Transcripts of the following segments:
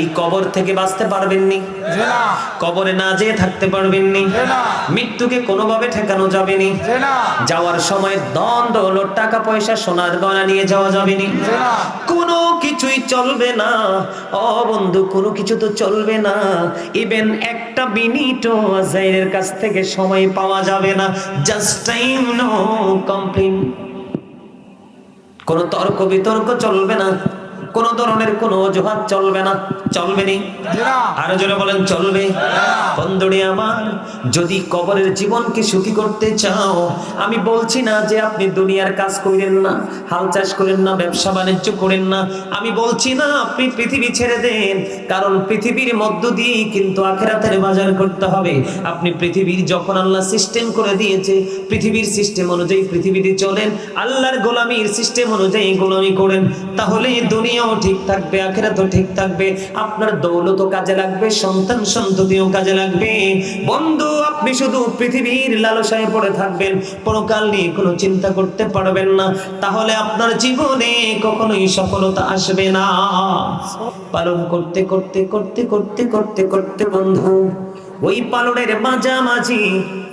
এই কবর থেকে বাঁচতে পারবেননি। কবরে না যেয়ে থাকতে পারবেননি। মৃত্যুকে কোনোভাবে ঠেকানো যাবেনি। যাওয়ার সময় দ্বন্দ্ব হলো টাকা পয়সা সোনার গয়না নিয়ে যাওয়া যাবেনি। কোনো কিছুই চলবে না। ও বন্ধু কোনো কিছু তো চলবে না। ইভেন একটা মিনিটও আজাইরের কাছ থেকে সময় পাওয়া যাবে না। জাস্ট টাইম নো কমপ্লেন কোনো তর্ক বিতর্ক চলবে না। কোনো ধরনের কোনো অজুহাত চলবে না। চলবে নি? আরও জোরে বলেন চলবে। বন্ধুরে আমার যদি কবরের জীবনকে সুখী করতে চাও আমি বলছি না যে আপনি দুনিয়ার কাজ করেন না হাল চাষ করেন না ব্যবসা বাণিজ্য করেন না। আমি বলছি না আপনি পৃথিবী ছেড়ে দেন কারণ পৃথিবীর মধ্য দিয়ে কিন্তু আখেরাতের বাজার করতে হবে। আপনি পৃথিবীর যখন আল্লাহ সিস্টেম করে দিয়েছে পৃথিবীর সিস্টেম অনুযায়ী পৃথিবীতে চলেন আল্লাহর গোলামির সিস্টেম অনুযায়ী গোলামি করেন তাহলে দুনিয়াও ঠিক থাকবে, আখেরাতও ঠিক থাকবে। আপনার দৌলতও কাজে লাগবে, সন্তান সন্ততিও কাজে লাগবে। বন্ধু, আপনি শুধু পৃথিবীর লালসায় পড়ে থাকবেন, পরকাল নিয়ে কোনো চিন্তা করতে পারবেন না। তাহলে আপনার জীবনে কখনোই সফলতা আসবে না। পালন করতে করতে করতে করতে করতে করতে, বন্ধু, ওই পালনের মাঝামাঝি,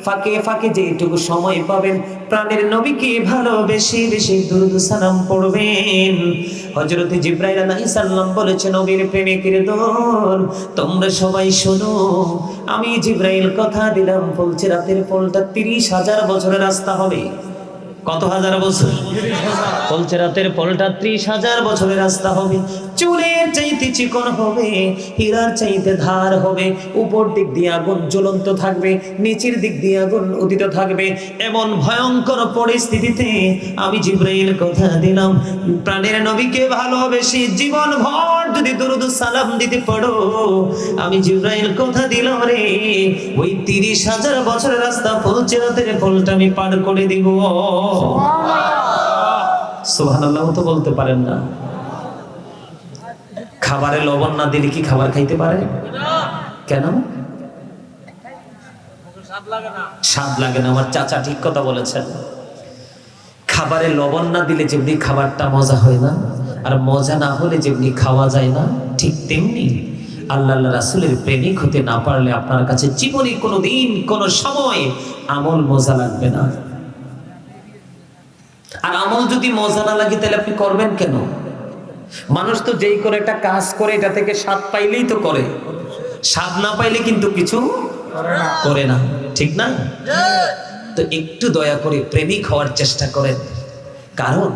ফাঁকে ফাঁকে যেটুকু সময় পাবেন, প্রাণের নবীকে ভালোবেসে, বেশি দুরুদ সালাম পড়বেন। হযরত জিব্রাইল আলাইহিস সালাম বলেছেন নবীর প্রেমিকের দল, তোমরা সবাই শোনো, আমি জিব্রাইল কথা দিলাম, বলছে রাতের ফলটা তিরিশ হাজার বছরের রাস্তা হবে। কত হাজার বছর? বলছে রাতের ফলটা ত্রিশ হাজার বছরের রাস্তা হবে। চুলের চাইতে চিকন হবে, হীরার চাইতে ধার হবে। উপর দিক দিয়ে আগুন জ্বলন্ত থাকবে, নিচের দিক দিয়ে আগুন উদিত থাকবে। এমন ভয়ঙ্কর পরিস্থিতিতে আমি জিব্রাইল কথা দিলাম। প্রাণের নবীকে ভালোবেসে জীবন ভর যদি দুরুদ সালাম দিতে পারো আমি জিব্রাইল কথা দিলাম রে। ওই তিরিশ হাজার বছরের রাস্তা ফলছে রাতের ফলটা আমি পার করে দিব। সুবহানাল্লাহ তো বলতে পারেন না। খাবারে লবণ না দিলে কি খাবার খাইতে পারে? কেন? স্বাদ লাগে না আমার চাচা ঠিক কথা বলেছেন। খাবারে লবণ না দিলে যেমনি খাবারটা মজা হয় না। আর মজা না হলে যেমনি খাওয়া যায় না, ঠিক তেমনি আল্লাহ রাসুলের প্রেমিক হতে না পারলে আপনার কাছে জীবনে কোনো দিন কোনো সময় আমল মজা লাগবে না। আর আমল যদি মজা না লাগে তাহলে আপনি করবেন কেন? মানুষ তো যেই করে একটা কাজ করে, এটা থেকে স্বাদ পাইলেই তো করে। স্বাদ না পাইলে কিন্তু কিছু করে না, ঠিক না? তো একটু দয়া করে প্রেমিক হওয়ার চেষ্টা করেন। কারণ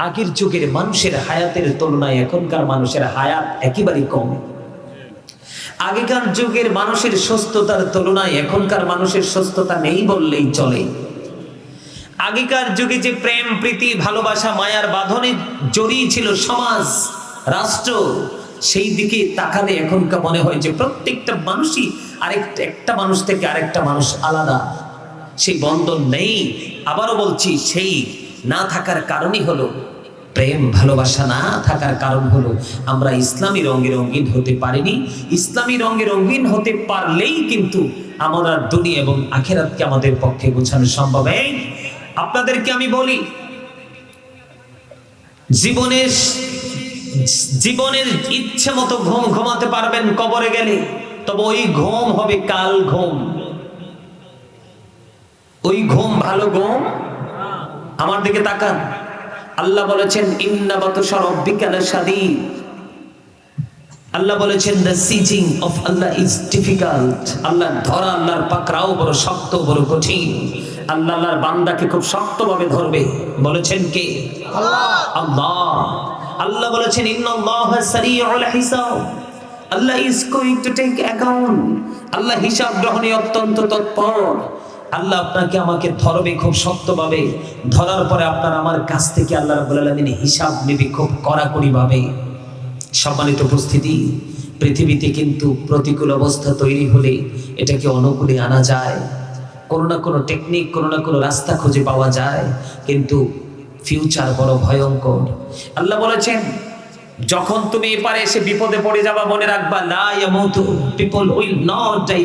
আগের যুগের মানুষের হায়াতের তুলনায় এখনকার মানুষের হায়াত একেবারেই কম। আগেকার যুগের মানুষের সুস্থতার তুলনায় এখনকার মানুষের সুস্থতা নেই বললেই চলে। আগেকার যুগে যে প্রেম, প্রীতি, ভালোবাসা, মায়ার বাঁধনে জড়িয়ে ছিল সমাজ, রাষ্ট্র, সেই দিকে তাকালে এখনকার মনে হয় যে প্রত্যেকটা মানুষই আরেকটা একটা মানুষ থেকে আরেকটা মানুষ আলাদা। সেই বন্ধন নেই। আবারও বলছি, সেই না থাকার কারণই হলো প্রেম, ভালোবাসা না থাকার কারণ হলো আমরা ইসলামী রঙে রঙিন হতে পারিনি। ইসলামী রঙে রঙিন হতে পারলেই কিন্তু আমরা দুনিয়া এবং আখেরাতকে আমাদের পক্ষে গোছানো সম্ভব। এই, আপনাদেরকে আমি বলি, জীবনের জীবনের ইচ্ছে মতো ঘুম ঘুমাতে পারবেন কবরে গেলে, তবে ওই ঘুম হবে কাল ঘুম। ওই ঘুম ভালো ঘুম? আমার দিকে তাকান। আল্লাহ বলেছেন ইন্না বাতুশা রাব্বিকা লাশাদীদ। আল্লাহ বলেছেন the seizing of Allah is difficult Allah ধরা আল্লাহর পাকড়াও বড় শক্ত বড় কঠিন। আল্লাহ আল্লাহর বান্দাকে খুব শক্তভাবে ধরবে। বলেছেন কে? আল্লাহ। আল্লাহ। বলেছেন ইন্নাল্লাহা সারিউল হিসাব। Allah is going to take account Allah হিসাব গ্রহণে অত্যন্ত তৎপর। আল্লাহ আপনাকে আমাকে ধরবে খুব শক্তভাবে। ধরার পরে আপনার আমার কাছ থেকে আল্লাহ আলামিন হিসাব নেবে খুব কড়াকড়ি ভাবে সম্মানিত উপস্থিতি, পৃথিবীতে কিন্তু প্রতিকূল অবস্থা তৈরি হলে এটাকে অনুকূলে আনা যায়। কোনো না কোনো টেকনিক কোনো না কোনো রাস্তা খুঁজে পাওয়া যায়। কিন্তু ফিউচার বড় ভয়ঙ্কর। আল্লাহ বলেছেন, যখন তুমি এপারে এসে বিপদে পড়ে যাবা, মনে রাখবা লাই পিপল উইল নট ডাই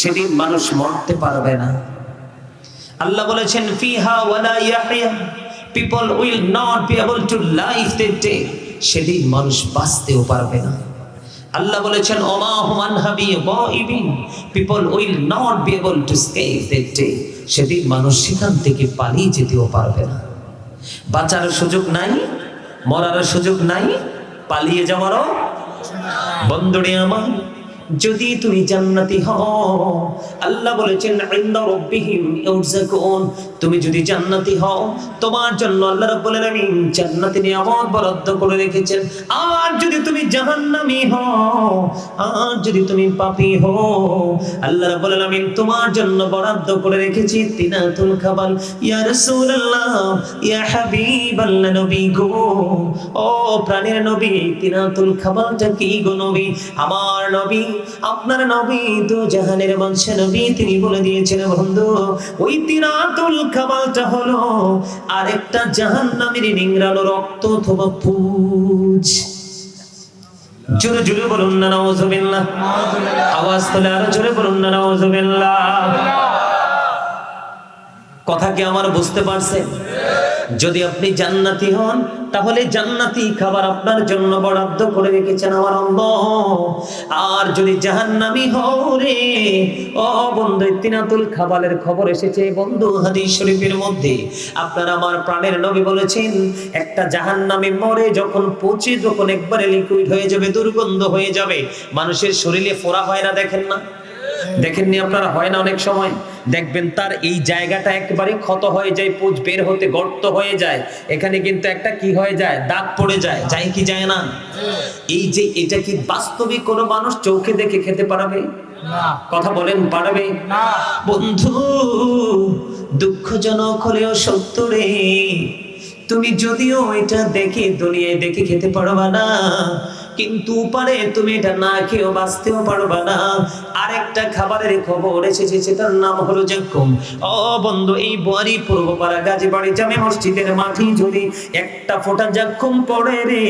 সেদিন মানুষ মরতে পারবে না। আল্লাহ বলেছেন, ফিহা ওয়ালা Yahya people will not be able to life that day সেদিন মানুষ বাঁচতেও পারবে না। আল্লাহ বলেছেন, ওমা হুমান হাবি গাইবিন people will not be able to escape that day সেদিন মানুষ সেখান থেকে পালিয়ে যেতেও পারবে না। বাঁচার সুযোগ নাই, মরার সুযোগ নাই, পালিয়ে যাওয়ারও বন্ধুরে আমার যদি তুমি জান্নাতি হও, আল্লাহ বলেছেন, ইনদা রাব্বিহিম ইউরযাকুন তুমি যদি জান্নাতি হও, তোমার জন্য আল্লাহ রাব্বুল আলামিন জান্নাতে নিয়ামত বরাদ্দ করে রেখেছেন। আর যদি তুমি জাহান্নামী হও, আর যদি তুমি পাপী হও, আল্লাহ রাব্বুল আলামিন তোমার জন্য বরাদ্দ করে রেখেছি তিনাতুল খাবাল ইয়া রাসূলুল্লাহ, ইয়া হাবিবাল্লাহ নবী গো, ও প্রাণের নবী, তিনাতুল খাবালটা কি গো নবী? আমার নবী আপনার নবী তো জাহানের বংশ নবী, তিনি বলে দিয়েছেন বন্ধু, ওই তিনাতুল খাবালটা হলো আরেকটা জাহান্নামের নিংড়ানো রক্ত অথবা পুজ। জোরে জোরে বলুন না, নাউজুবিল্লাহ। আওয়াজ তোলে আরও জোরে বলুন না, নাউজুবিল্লাহ। কথা কি আমার বুঝতে পারছেন যদি আপনি জান্নাতি হন, তাহলে জান্নাতি খাবার আপনার জন্য বরাদ্দ করে রেখেছেন আমার আর যদি জাহান্নামি হও রে, ও বন্ধু, তিনাতুল খাবারের খবর এসেছে বন্ধু হাদিস শরীফের মধ্যে। আপনার আমার প্রাণের নবী বলেছেন, একটা জাহান্নামে মরে যখন পচে, যখন একবারে লিকুইড হয়ে যাবে, দুর্গন্ধ হয়ে যাবে, মানুষের শরীরে ফোড়া হয় না, দেখেন না। দেখেননি আপনারা হয় না অনেক সময়? দেখবেন তার এই জায়গাটা একেবারে ক্ষত হয়ে যায় পুজ বের হতে গর্ত হয়ে যায়। এখানে কিন্তু একটা কি হয়ে যায়? দাগ পড়ে যায় যায় কি যায় না? এই যে এটা কি বাস্তবিক কোনো মানুষ চোখে দেখে খেতে পারবে? কথা বলেন পারবে? বন্ধু দুঃখজনক হলেও সত্য রে। তুমি যদিও এটা দেখে দুনিয়ায় দেখে খেতে পারবা না কিন্তু পারে তুমি এটা না খেয়েও বাঁচতেও পারবা না। আরেকটা খাবারের খবর এসেছে, সেটার নাম হলো জাক্কুম ও বন্ধু, এই বুয়ারি পূর্বপাড়া গাজীবাড়ি জামে মসজিদের মাটি যদি একটা ফোঁটা জাক্কুম পড়ে রে,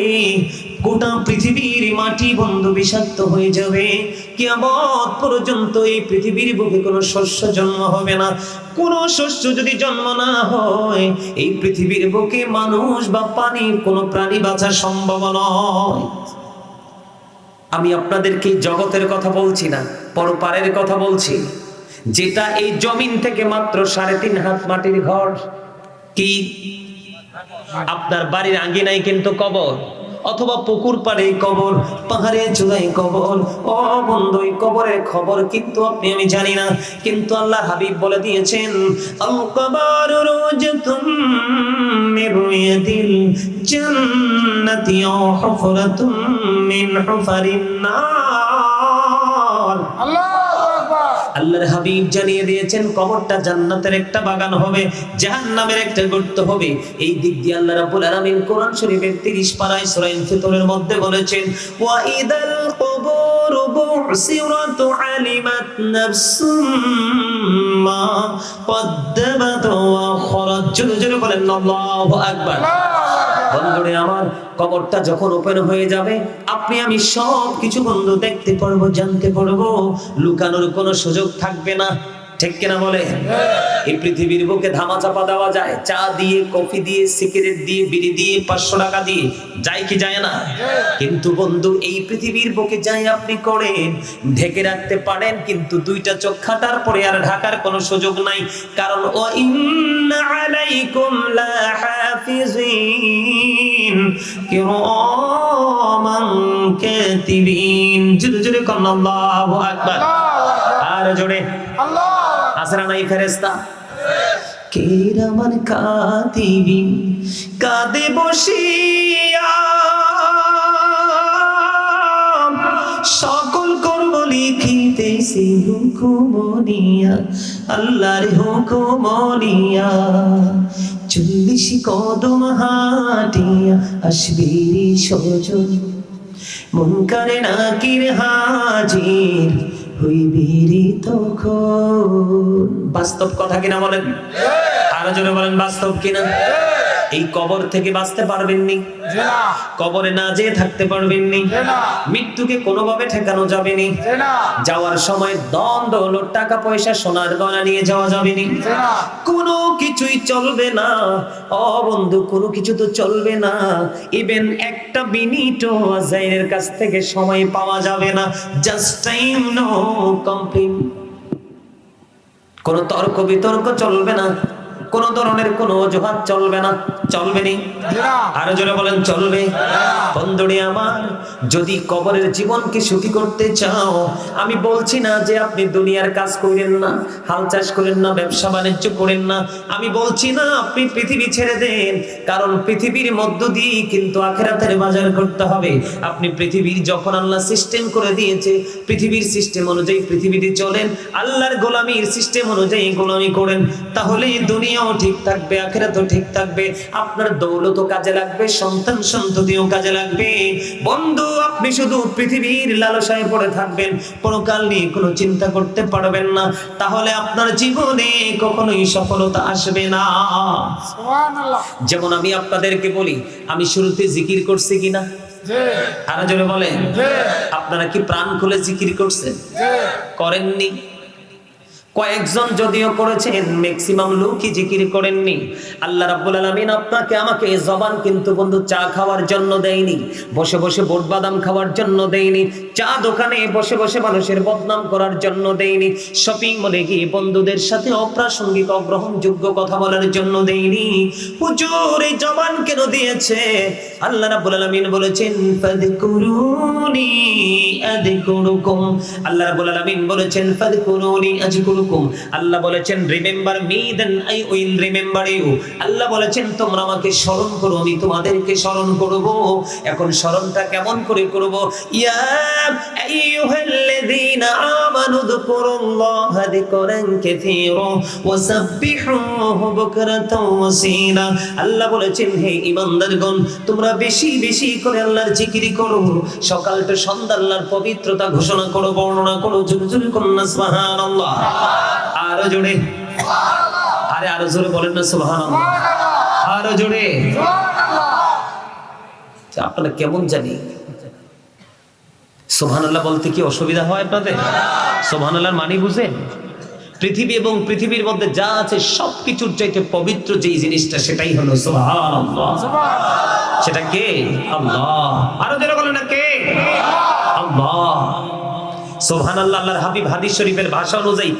গোটা পৃথিবীর মাটি বন্ধু বিষাক্ত হয়ে যাবে। কিয়ামত পর্যন্ত এই পৃথিবীর বুকে কোনো শস্য জন্ম হবে না। কোনো শস্য যদি জন্ম না হয়, এই পৃথিবীর বুকে মানুষ বা পানির কোনো প্রাণী বাঁচা সম্ভব নয়। আমি আপনাদেরকে জগতের কথা বলছি না, পরপারের কথা বলছি। যেটা এই জমিন থেকে মাত্র সাড়ে তিন হাত মাটির ঘর। কি? আপনার বাড়ির আঙ্গিনায় কিন্তু কবর, অথবা পুকুর পাড়ে কবর, পাহাড়ে চূড়ায় কবর। ও বন্ধু কবরের খবর কিন্তু আপনি, আমি জানি না, কিন্তু আল্লাহ হাবিব বলে দিয়েছেন, আল জান্নাতি মিন হুফারিন নার। আল্লাহর হাবিব জানিয়ে দিয়েছেন কবরটা জান্নাতের একটা বাগান হবে জাহান্নামের একটা গর্ত হবে। এই দিক দিয়ে আল্লাহ রাব্বুল আলামিন কোরআন শরীফের 30 পারায় সূরা ইনফিতরের মধ্যে বলেছেন ওয়া ইদাল কুবুর বুসিরাত আলিমাত নাফসুম মা কদ্দামাত ওয়া খরাজ জোরে জোরে বলেন আল্লাহু আকবার। বন্ধুরে আমার, কবরটা যখন ওপেন হয়ে যাবে, আপনি আমি সব কিছু বন্ধু দেখতে পারব, জানতে পারব। লুকানোর কোনো সুযোগ থাকবে না। ঠিক কিনা বলে? এই পৃথিবীর বুকে ধামা চাপা দেওয়া যায়। চা দিয়ে কফি দিয়ে সিগারেট দিয়ে বিড়ি দিয়ে পাঁচশো টাকা দিয়ে যায় কি যায় না? কিন্তু বন্ধু এই পৃথিবীর বুকে যাই আপনি করেন ঢেকে রাখতে পারেন কিন্তু দুইটা চোখ খাটার পরে আর ঢাকার কোনো সুযোগ নাই। কারণ ও ইন্না আলাইকুম লা হাফিজিন কিরামান কাতিবিন। জোরে জোরে কোন আল্লাহু আকবার। আর জোরে। আসরা নাই ফেরেশতা? কিরামান কাতিবিন কাঁদে বসিয়া। সকল কর্ম লিখিতেছি হুকুমনিয়া আল্লাহর হুকুমনিয়া চল্লিশ কদম হাটিয়া আসবি সজন মন করে নাকির হাজির। হইবি রে তখন বাস্তব কথা কিনা বলেন? আরও জোরে বলেন বাস্তব কিনা? এই কবর থেকে বাঁচতে পারবেননি। কবরে না যেয়ে থাকতে পারবেননি। মৃত্যুকে কোনোভাবে ঠেকানো যাবে নি যাওয়ার সময় দ্বন্দ্ব হলো টাকা পয়সা সোনার গয়না নিয়ে যাওয়া যাবে নি কোনো কিছুই চলবে না। ও বন্ধু কোনো কিছু তো চলবে না। ইভেন একটা মিনিটও আজাইরের কাছ থেকে সময় পাওয়া যাবে না। জাস্ট টাইম নো কমপ্লেন কোনো তর্ক বিতর্ক চলবে না। কোনো ধরনের কোনো অজুহাত চলবে না চলবে নি। আরও জোরে বলেন চলবে। বন্ধুরে আমার যদি কবরের জীবনকে সুখী করতে চাও আমি বলছি না যে আপনি দুনিয়ার কাজ করেন না হাল চাষ করেন না ব্যবসা বাণিজ্য করেন না। আমি বলছি না আপনি পৃথিবী ছেড়ে দেন কারণ পৃথিবীর মধ্য দিয়ে কিন্তু আখেরাতের বাজার করতে হবে। আপনি পৃথিবীর যখন আল্লাহ সিস্টেম করে দিয়েছে পৃথিবীর সিস্টেম অনুযায়ী পৃথিবীতে চলেন আল্লাহর গোলামীর সিস্টেম অনুযায়ী গোলামি করেন তাহলে দুনিয়াও ঠিক থাকবে আখেরাতও ঠিক থাকবে আপনার দৌলতও কাজে লাগবে সন্তান সন্ততিও কাজে লাগবে। বন্ধু আপনি শুধু পৃথিবীর লালসায় পড়ে থাকবেন পরকাল নিয়ে কোনো চিন্তা করতে পারবেন না তাহলে আপনার জীবনে কখনোই সফলতা আসবে না। যেমন আমি আপনাদেরকে বলি আমি শুরুতে জিকির করছি কিনা? আরও জোরে বলেন। আপনারা কি প্রাণ খুলে জিকির করছেন? করেননি? কয়েকজন যদিও করেছেন ম্যাক্সিমাম লোকই জিকির করেননি। আল্লাহ রাব্বুল আলামিন আপনাকে আমাকে জবান কিন্তু বন্ধু চা খাওয়ার জন্য দেয়নি, বসে বসে বোট বাদাম খাওয়ার জন্য দেয়নি, চা দোকানে বসে বসে মানুষের বদনাম করার জন্য দেয়নি শপিং মলে গিয়ে বন্ধুদের সাথে অপ্রাসঙ্গিক, অগ্রহণযোগ্য কথা বলার জন্য দেয়নি। হুজুর, এই জবান কেন দিয়েছে? আল্লাহ রাব্বুল আলামিন বলেছেন ফাদকুরুনি আযকুরুকুম। আল্লাহ রাব্বুল আলামিন বলেছেন আযকুরুকুম। আল্লাহ বলেছেন, remember me then I will remember you. Allah বলেছেন, তোমরা আমাকে স্মরণ করো, আমি তোমাদেরকে স্মরণ করব। এখন স্মরণটা কেমন করে করব? ইয়া আইয়ুহাল্লাযীনা আমানু যকুরুল্লাহা যিকরান কাসীরা ওয়াসাব্বিহুহু বুকরাতাও ওয়াসীলা আল্লাহ বলেছেন, হে ঈমানদারগণ, তোমরা বেশি বেশি করে আল্লাহর জিকির করো। সকালটা সন্ধ্যা আল্লাহর পবিত্রতা ঘোষণা করো বর্ণনা করো জোরে জোরে কন্যা সুবহানাল্লাহ। আরও জোরে। আরে আরও জোরে বলেন না সুবহানাল্লাহ। আরও জোরে। আচ্ছা, আপনারা কেমন জানি? সুবহানাল্লাহ বলতে কি অসুবিধা হয় আপনাদের? সুবহানাল্লাহর মানি বুঝেন? পৃথিবী এবং পৃথিবীর মধ্যে যা আছে সবকিছুর চাইতে পবিত্র যেই জিনিসটা সেটাই হলো সুবহানাল্লাহ। সেটা কে? আল্লাহ। আরও যেন বলে না কে? আল্লাহ। সুবহানাল্লাহ আল্লাহর হাবিব হাদিস শরীফের ভাষা অনুযায়ী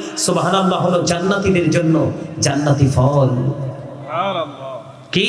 হলো জান্নাতীদের জন্য জান্নাতি ফল। কি?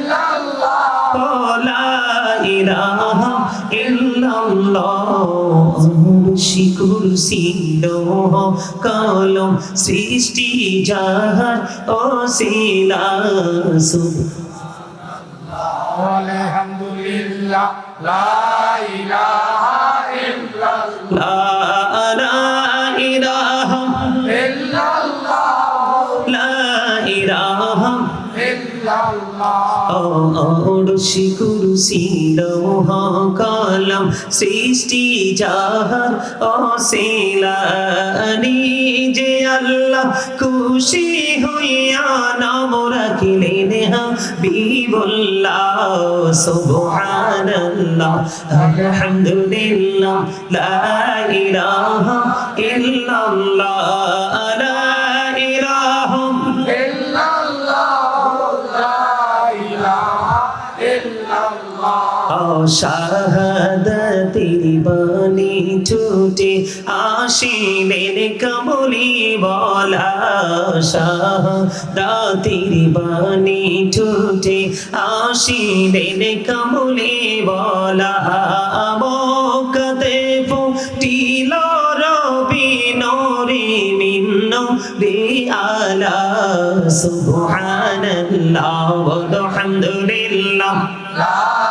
আরশি কুরসি লৌহ কলম সৃষ্টি ওসিলা সুব আলহামদুলিল্লাহ লা ইলাহা ইল্লাল্লাহ। লা ইলাহা ইল্লাল্লাহ লা ইলাহা ইল্লাল্লাহ অরশি কুরসি লৌহ কলম সৃষ্টি যাহার অসিলানি যে আল্লাহ খুশি হইয়া নাম রাখিলেন হাবিবুল্লাহ, সুবহানাল্লাহ, আলহামদুলিল্লাহ, লা ইলাহা ইল্লাল্লাহ। শাহাদাতির বাণী ছুটে আসিলেন কমলি বলা শাহাদাতির বাণী ছুটে আসিলেন কমলি বলা মোকতে ফুটিল রবি নরি মিন্ন আলা সুবহানাল্লাহ ওয়ালহামদুলিল্লাহ لا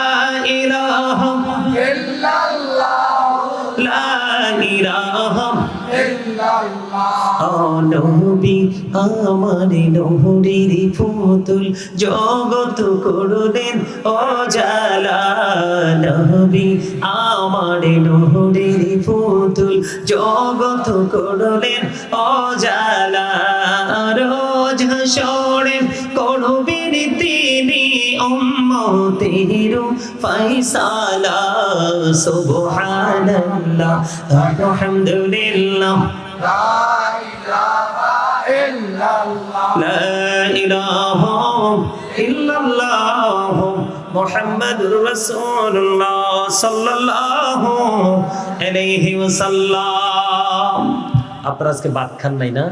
নবী আমার নহরির ফুতুল জগত করলেন নবী। আমার নহরির ফুতুল জগত করলেন ও জালা রোজ হাসরের করবেন তিনি উম্মতের ফয়সালা। সুবহানাল্লাহ, আলহামদুলিল্লাহ। لا إله إلا الله محمد رسول الله صلى الله عليه وسلم আপনারা আজকে ভাত খান নাই না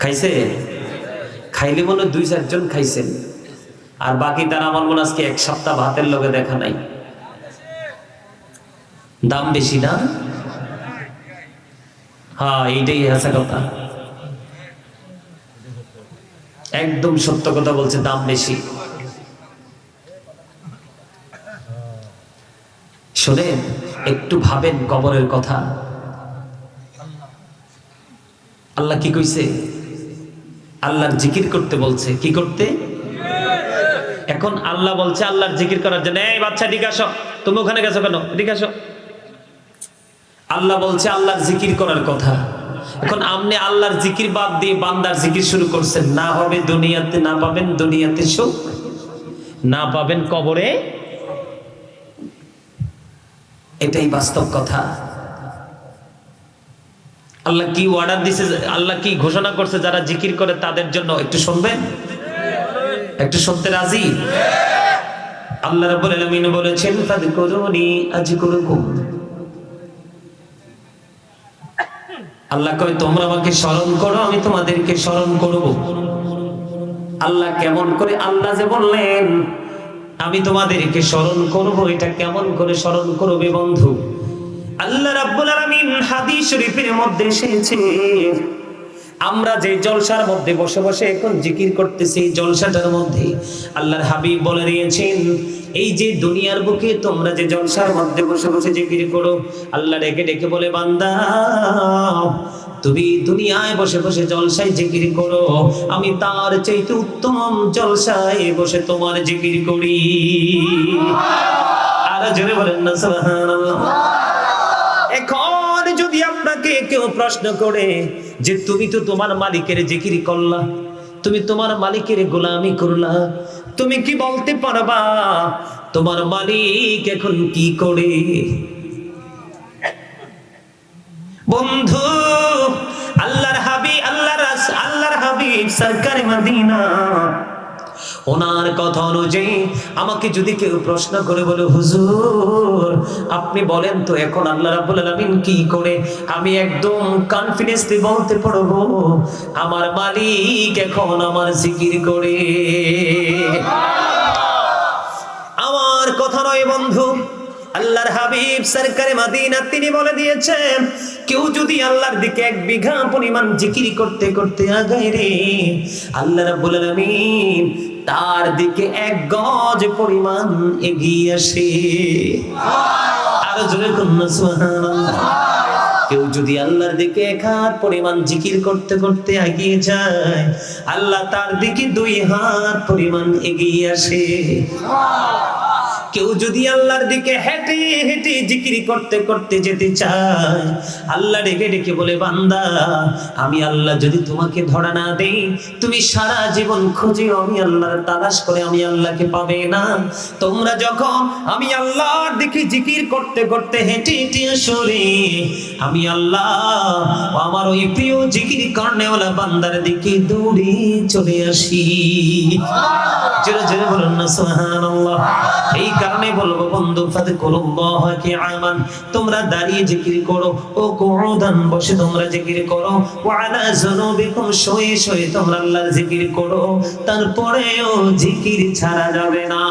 খাইছে খাইলে মনে হয় দুই চারজন খাইছেন আর বাকি তারা আমার মনে হয় আজকে এক সপ্তাহ ভাতের লগে দেখা নাই দাম বেশি না হ্যাঁ এইটাই কথা। একদম সত্য কথা বলছে, দাম বেশি। শোনেন, একটু ভাবেন কবরের কথা। আল্লাহ কি কইছে? আল্লাহর জিকির করতে বলছে। কি করতে? এখন আল্লাহ বলছে, আল্লাহর জিকির করার জন্য, এই বাচ্চা ঠিক আসো। তুমি ওখানে গেছো কেন? ঠিক আসো। আল্লাহ বলছে, আল্লাহর জিকির করার কথা। এখন আপনি আল্লাহর জিকির বাদ দিয়ে বান্দার জিকির শুরু করছেন। না হবে দুনিয়াতে, না পাবেন দুনিয়াতে সুখ, না পাবেন কবরে। এটাই বাস্তব কথা। আল্লাহ কি অর্ডার দিছে, আল্লাহ কি ঘোষণা করছে যারা জিকির করে তাদের জন্য? একটু শুনবেন? একটু শুনতে রাজি? আল্লাহ রাব্বুল আলামিন বলেছেন, ফাদকুরুনি আজকুরুকুম। আল্লাহ কবে তোমরা আমাকে স্মরণ করো, আমি তোমাদেরকে স্মরণ করব। আল্লাহ কেমন করে, আল্লাহ যে বললেন, আমি তোমাদেরকে স্মরণ করব, এটা কেমন করে স্মরণ করবে বন্ধু? আল্লাহ রাব্বুল আলামিন হাদিস শরীফের মধ্যে এসেছে আমরা যে জলসার মধ্যে বসে বসে এখন জিকির করতেছি, জলসাটার মধ্যে আল্লাহর হাবিব বলে দিয়েছেন, এই যে দুনিয়ার বুকে তোমরা যে জলসার মধ্যে বসে বসে জিকির করো, আল্লাহ ডেকে ডেকে বলে, বান্দা, তুমি দুনিয়ায় বসে বসে জলসায় জিকির করো, আমি তার চাইতে উত্তম জলসায় বসে তোমার জিকির করি। আর জোরে বলেন না, সুবহানাল্লাহ। যদি আপনাকে কেউ প্রশ্ন করে যে তুমি তো তোমার মালিকের জিকির করলা, তুমি তোমার মালিকের গোলামি করলা, তুমি কি বলতে পারবা তোমার মালিক এখন কি করে? বন্ধু, আল্লাহর হাবিব আল্লাহর আল্লাহর হাবিব সরকারি মদিনা। ওনার কথা অনুযায়ী আমাকে যদি কেউ প্রশ্ন করে বলে, হুজুর, আপনি বলেন তো এখন আল্লাহ রাব্বুল আলামিন কি করে? আমি একদম কনফিডেন্সলি বলতে পারব, আমার মালিক এখন আমার জিকির করে। আমার কথা নয় বন্ধু, আল্লাহর হাবিব সরকারে মাদিনা তিনি বলে দিয়েছেন, কেউ যদি আল্লাহর দিকে এক বিঘা পরিমাণ জিকির করতে করতে আগায় রে, আল্লাহ রাব্বুল আলামিন তার দিকে এক গজ পরিমাণ এগিয়ে আসে। আর জোরে কেউ যদি আল্লাহর দিকে এক হাত পরিমাণ জিকির করতে করতে এগিয়ে যায়, আল্লাহ তার দিকে দুই হাত পরিমাণ এগিয়ে আসে। কেউ যদি আল্লাহর দিকে হেঁটে হেঁটে জিকির করতে করতে যেতে চায় আল্লাহ ডেকে ডেকে বলে বান্দা আমি আল্লাহ যদি তোমাকে ধরা না দেই তুমি সারা জীবন খুঁজে আমি আল্লাহর তালাশ করে আমি আল্লাহকে পাবে না। তোমরা যখন আমি আল্লাহর দিকে জিকির করতে করতে হেঁটে হেঁটে সরে আমি আল্লাহ আমার ওই প্রিয় জিকির কর্নেওয়ালা বান্দার দিকে দৌড়ে চলে আসি। জোরে জোরে বলুন না সুবহানাল্লাহ। এই কারণে বলব, বন্ধু ফাদকুরুল্লাহ কিয়ামান, তোমরা দাঁড়িয়ে জিকির করো ও কুউদান বসে তোমরা জিকির করো। ওয়া আলা যুনুবিকুম, শুয়ে শুয়ে তোমরা আল্লাহর জিকির করো। তারপরেও জিকির ছাড়া যাবে না।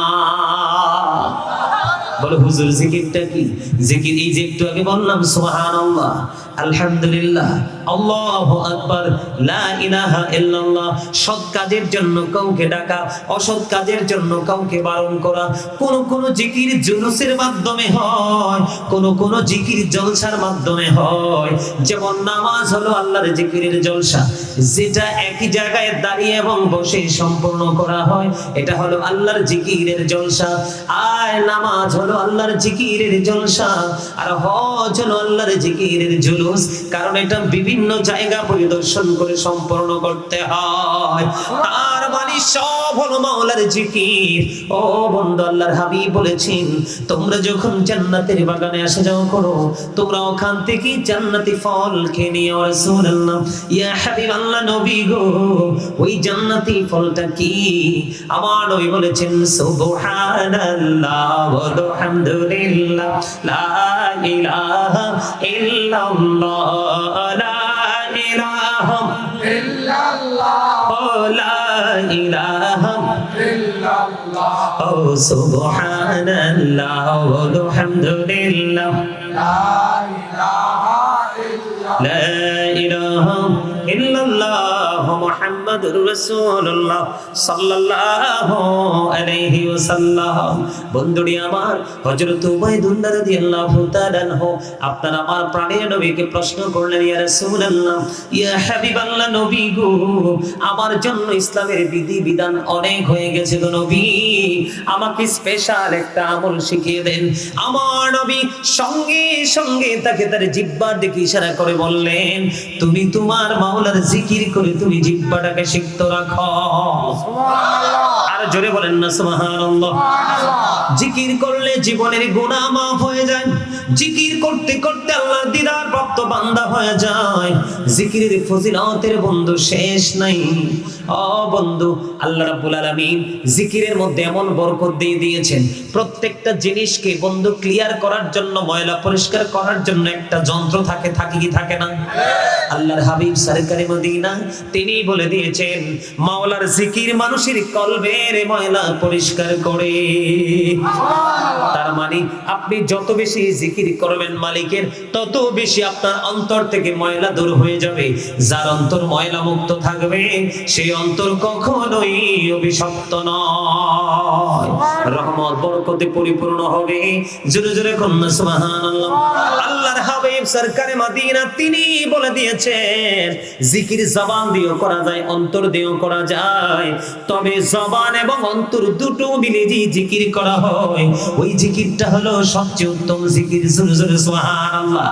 বলো, হুজুর, জিকিরটা কি? জিকির, এই যে একটু আগে বললাম, সুবহানাল্লাহ। আলহামদুলিল্লাহ, আল্লাহু আকবার, লা ইলাহা ইল্লাল্লাহ, সৎ কাজের জন্য কাউকে ডাকা, অসৎ কাজের জন্য কাউকে বারণ করা, কোন কোন জিকির জুলুসের মাধ্যমে হয়, কোন কোন জিকির জলসার মাধ্যমে হয়। যেমন নামাজ হলো আল্লাহর জিকিরের জলসা, যেটা একই জায়গায় দাঁড়িয়ে এবং বসে সম্পূর্ণ করা হয়, এটা হলো আল্লাহর জিকিরের জলসা। আয়, নামাজ হলো আল্লাহর জিকিরের জলসা, আর হজ হলো আল্লাহর জিকিরের জুলুস। কারণ এটা বিভিন্ন জায়গা পরিদর্শন করে সম্পূর্ণ করতে হয়। তার মানে সব হলো মাওলার জিকির। ও বন্ধু আল্লাহর হাবিব বলেছেন, তোমরা যখন জান্নাতের বাগানে আসা যাও করো, তোমরা ওখান থেকে জান্নাতি ফল খেয়ে নিও রাসূলুল্লাহ। ইয়া হাবিব আল্লাহ নবী গো, ওই জান্নাতি ফলটা কি? আমার নবী বলেছেন, সুবহানাল্লাহ, ওয়া আলহামদুলিল্লাহ, লা ইলাহা ইল্লাল্লাহ, লা ইলাহা ইল্লাল্লাহ লা ইলাহা ইল্লাল্লাহ, ও সুবহানাল্লাহ আলহামদুলিল্লাহ, লা ইলাহা ইল্লাল্লাহ, লা ইলাহা ইল্লাল্লাহ আমার জন্য ইসলামের বিধি বিধান অনেক হয়ে গেছে আমাকে স্পেশাল একটা আমল শিখিয়ে দেন। আমার নবী সঙ্গে সঙ্গে তাকে তার জিব্বার দিকে ইশারা করে বললেন, তুমি তোমার মাওলার জিকির করে তুমি জিব্বাটাকে সিক্ত রাখো। আর জোরে বলেন না সুবহানাল্লাহ। জিকির করলে জীবনের গুনাহ মাফ হয়ে যায়। জিকির করতে করতে আল্লাহর দিদার প্রাপ্ত বান্দা হয়ে যায়। জিকিরের ফজিলতের বন্ধু শেষ নাই। ও বন্ধু আল্লাহ রাব্বুল আলামিন জিকিরের মধ্যে এমন বরকত দিয়ে দিয়েছেন। প্রত্যেকটা জিনিসকে বন্ধু ক্লিয়ার করার জন্য ময়লা পরিষ্কার করার জন্য একটা যন্ত্র থাকে থাকে কি থাকে না? আল্লাহর হাবিব সরকারি মদিনা তিনি বলে দিয়েছেন মাওলার জিকির মানুষের কলবের ময়লা পরিষ্কার করে। তার মানে আপনি যত বেশি জিকির করবেন মালিকের তত বেশি আপনার অন্তর থেকে ময়লা দূর হয়ে যাবে। যার অন্তর ময়লা মুক্ত থাকবে, সেই অন্তর কখনোই অভিশপ্ত নয়। রহমত, বরকতে পরিপূর্ণ হবে। জোরে জোরে কন্যা, সুবহানাল্লাহ। আল্লাহর হাবিব সরকারে মদিনা তিনি বলে দিয়েছেন, জিকির জবান দিয়েও করা যায়, অন্তর দিয়েও করা যায়। তবে জবান এবং অন্তর দুটো মিলে যে জিকির করা হয়, ওই জিকিরটা হলো সবচেয়ে উত্তম জিকির। জোরে জোরে, সুবহানাল্লাহ।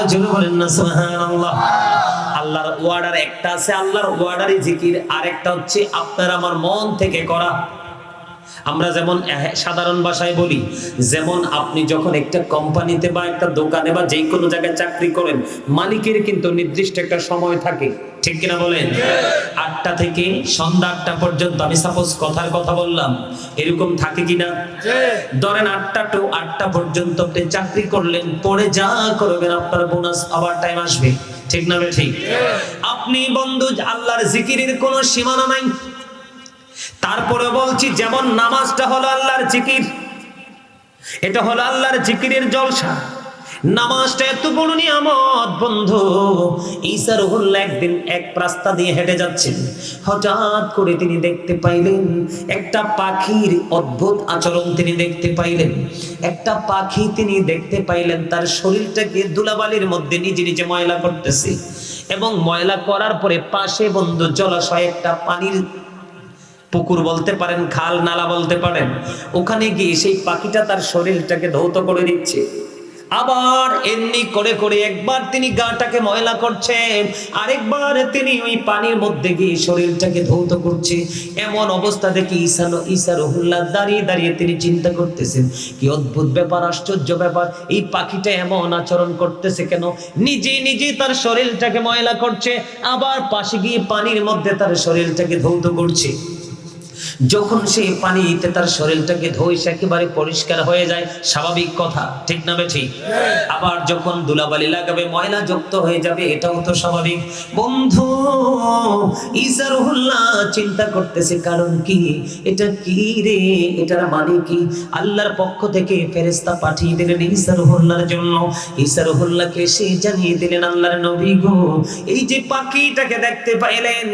জোরে বলেন না, সুবহানাল্লাহ। আল্লাহর ওয়ার্ডার একটা আছে, আল্লাহর ওয়ার্ডারই জিকির, আরেকটা হচ্ছে আপনার আমার মন থেকে করা। আমরা যেমন সাধারণ ভাষায় বলি, যেমন আপনি যখন একটা কোম্পানিতে বা একটা দোকানে বা যে কোনো জায়গায় চাকরি করেন, মালিকের কিন্তু নির্দিষ্ট একটা সময় থাকে। ঠিক কিনা বলেন? আটটা থেকে সন্ধ্যা আটটা পর্যন্ত, আমি সাপোজ কথার কথা বললাম, এরকম থাকে কিনা? ধরেন আটটা টু আটটা পর্যন্ত আপনি চাকরি করলেন, পরে যা করবেন, আপনার বোনাস আবার টাইম আসবে। ঠিক না ঠিক? আপনি বন্ধু, আল্লাহর জিকিরের কোনো সীমানা নাই। তারপরে বলছি, যেমন নামাজটা হলো আল্লাহর জিকির, এটা হলো আল্লাহর জিকিরের জলসা। নামাজটা এত বড় নিয়ামত, বন্ধু। ঈসা রহুল্লাহ একদিন এক রাস্তা দিয়ে হেঁটে যাচ্ছেন। হঠাৎ করে তিনি দেখতে পাইলেন, একটা পাখির অদ্ভুত আচরণ তিনি দেখতে পাইলেন। একটা পাখি তিনি দেখতে পাইলেন, তার শরীরটাকে দুলাবালির মধ্যে নিজে নিজে ময়লা করতেছে। এবং ময়লা করার পরে পাশে বন্ধু জলাশয় একটা পানির পুকুর বলতে পারেন, খাল নালা বলতে পারেন, ওখানে গিয়ে সেই পাখিটা তার শরীরটাকে ধৌত করে দিচ্ছে। আবার এমনি করে করে একবার তিনি গাটাকে ময়লা করছেন, আরেকবার তিনি ওই পানির মধ্যে গিয়ে শরীরটাকে ধৌত করছে। এমন অবস্থা দেখে ঈশানো ঈশা রহুল্লাহ দাঁড়িয়ে দাঁড়িয়ে তিনি চিন্তা করতেছেন, কি অদ্ভুত ব্যাপার, আশ্চর্য ব্যাপার, এই পাখিটা এমন আচরণ করতেছে কেন? নিজে নিজে তার শরীরটাকে ময়লা করছে, আবার পাশে গিয়ে পানির মধ্যে তার শরীরটাকে ধৌত করছে। যখন সে পানিতে তার শরীরটাকে ধোয়, সে একেবারে পরিষ্কার হয়ে যায়, স্বাভাবিক কথা, ঠিক না বেঠি আবার যখন দুলাবালি লাগাবে, ময়লা যুক্ত হয়ে যাবে, এটাও তো স্বাভাবিক। বন্ধু ইসারুল্লাহ চিন্তা করতেছে, কারণ কি? এটা কি রে? এটার মানে কি? আল্লাহর পক্ষ থেকে ফেরেস্তা পাঠিয়ে দিলেন ইসারুল্লাহর জন্য। ইসারুল্লাহকে সে জানিয়ে দিলেন, আল্লাহর নবী গো, এই যে পাখিটাকে দেখতে পাইলেন,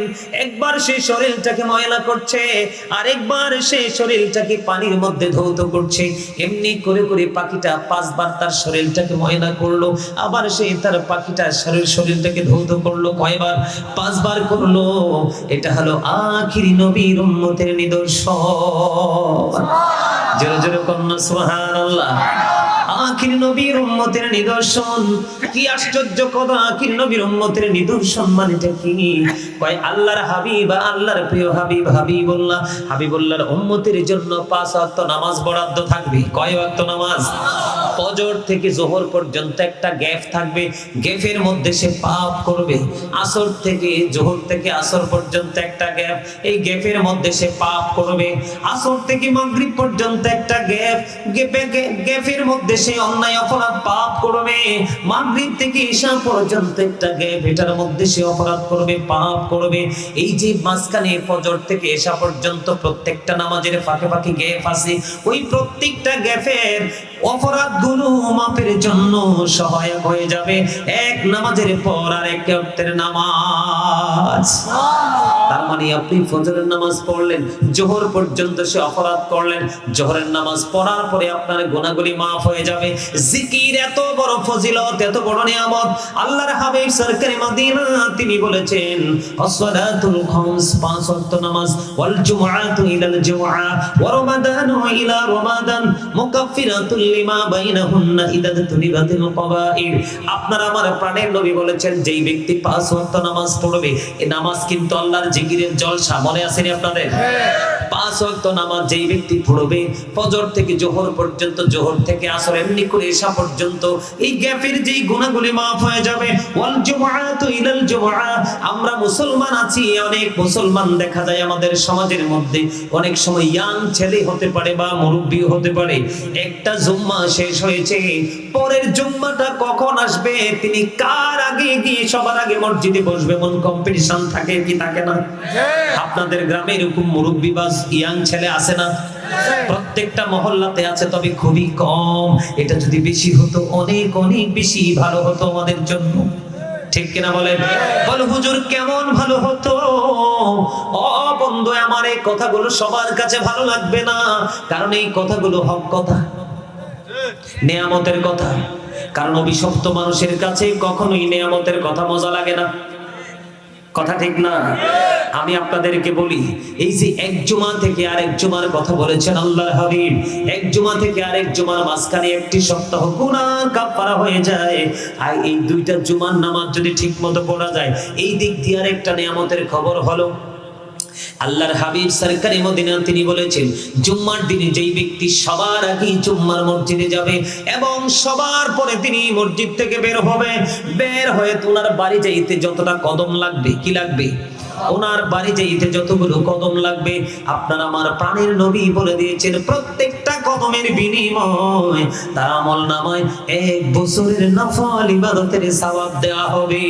একবার সে শরীরটাকে ময়লা করছে আরেকবার সে শরীরটাকে পানির মধ্যে ধৌত করছে, এমনি করে করে পাখিটা পাঁচবার তার শরীরটাকে ময়না করল, আবার সে তার পাখিটা শরীর শরীরটাকে ধৌত করল কয়বার? পাঁচবার করল। এটা হলো আখিরি নবীর উম্মতের নিদর্শন। জোরে জোরে কন্যা, সুবহানাল্লাহ। আখির নবীর উম্মতের নিদর্শন। কি আশ্চর্য কথা, আখির নবীর উম্মতের নিদর্শন মানে কি? কয়, আল্লাহর হাবিব, আল্লাহর প্রিয় হাবিব, হাবিবুল্লাহ। হাবিবুল্লাহর উম্মতের জন্য পাঁচ ওয়াক্ত নামাজ বরাদ্দ থাকবে। কয় ওয়াক্ত নামাজ? ফজর থেকে জোহর পর্যন্ত একটা গ্যাপ থাকবে। গ্যাপের মধ্যে সে পাপ করবে। আসর থেকে, জোহর থেকে আসর পর্যন্ত একটা গ্যাপ। এই গ্যাপের মধ্যে সে পাপ করবে। আসর থেকে মাগরিব পর্যন্ত একটা গ্যাপ। গ্যাপে, গ্যাপের মধ্যে সে অন্যায়, অপরাধ, পাপ করবে। মাগরিব থেকে ঈশা পর্যন্ত একটা গ্যাপ, এটার মধ্যে সে অপরাধ করবে, পাপ করবে। এই যে মাঝখানে ফজর থেকে এসা পর্যন্ত প্রত্যেকটা নামাজের ফাঁকে ফাঁকে গ্যাপ আছে, ওই প্রত্যেকটা গ্যাপের অপরাধগুলো মাপের জন্য সহায়ক হয়ে যাবে। এক নামাজের পর আর এক নামাজ। মানে আপনি ফজরের নামাজ পড়লেন, জোহর পর্যন্ত সে অপরাধ করলেন, জোহরের নামাজ পড়ার পরে আপনার গুনাহগুলি মাফ হয়ে যাবে। জিকির এত বড় ফজিলত, এত বড় নিয়ামত, আল্লাহর হাবিব সরকারি মদিনা, তিনি বলেছেন আসসালাতুল খামস, পাঁচ ওয়াক্ত নামাজ, ওয়াল জুমআতু ইলাল জুমআ, ওয়া রমাদানু ইলা রমাদান, মুকাফফিরাতুল লিমা বাইনাহুন্না ইদা তুনিবাতিল কবাইর। আপনার আমার প্রাণের নবী বলেছেন, যেই ব্যক্তি পাঁচ ওয়াক্ত নামাজ পড়বে এই নামাজ কিন্তু আল্লাহর জিকিরের জলসা মনে আসেনি আপনাদের? পাঁচ ওয়াক্ত নামাজ যেই ব্যক্তি পড়বে ফজর থেকে জোহর পর্যন্ত জোহর থেকে আসর এমনি করে এসা পর্যন্ত এই গ্যাপের যেই গুণাগুলি মাফ হয়ে যাবে। ওয়াল জুমআতু ইলাল জুমআ আমরা মুসলমান আছি অনেক মুসলমান দেখা যায় আমাদের সমাজের মধ্যে। অনেক সময় ইয়াং ছেলে হতে পারে বা মুরব্বী হতে পারে। একটা জুম্মা শেষ হয়েছে পরের জুম্মাটা কখন আসবে তিনি কার আগে গিয়ে সবার আগে মসজিদে বসবে? এমন কম্পিটিশন থাকে কি থাকে না? আপনাদের গ্রামে এরকম মুরব্বী বা ইয়াং ছেলে আছে না? প্রত্যেকটা মহল্লাতে আছে তবে খুবই কম। এটা যদি বেশি হতো অনেক অনেক বেশি ভালো হতো আমাদের জন্য। ঠিক কিনা বলেন? বল হুজুর কেমন ভালো হতো? ও বন্ধু আমার এই কথাগুলো সবার কাছে ভালো লাগবে না। কারণ এই কথাগুলো হক কথা। নেয়ামতের কথা। কারণ অভিশপ্ত মানুষের কাছে কখনোই নেয়ামতের কথা মজা লাগে না। কথা ঠিক না? আমি আপনাদেরকে বলি, এই যে এক জুমা থেকে আরেক জুমার কথা বলেছেন আল্লাহ হাবিব, এক জুমা থেকে আরেক জুমার মাঝখানে একটি সপ্তাহ গুনাহ কাপড়া হয়ে যায়। আর এই দুইটা জুমার নামাজ যদি ঠিক মতো পড়া যায়, এই দিক দিয়ে আরেকটা নিয়ামতের খবর হলো আল্লাহর হাবিব সরকারি মদিনা তিনি বলেছেন, জুম্মার দিনে যেই ব্যক্তি সবার আগে জুম্মার মসজিদে যাবে এবং সবার পরে তিনি মসজিদ থেকে বের হবে, বের হয়ে ওনার বাড়ি যাইতে যতটা কদম লাগবে, কি লাগবে? ওনার বাড়ি যাইতে যতগুলো কদম লাগবে, আপনার আমার প্রাণের নবী বলে দিয়েছেন, প্রত্যেকটা কদমের বিনিময় তার আমল নামায় এক বছরের নফল ইবাদতের সওয়াব দেওয়া হবে।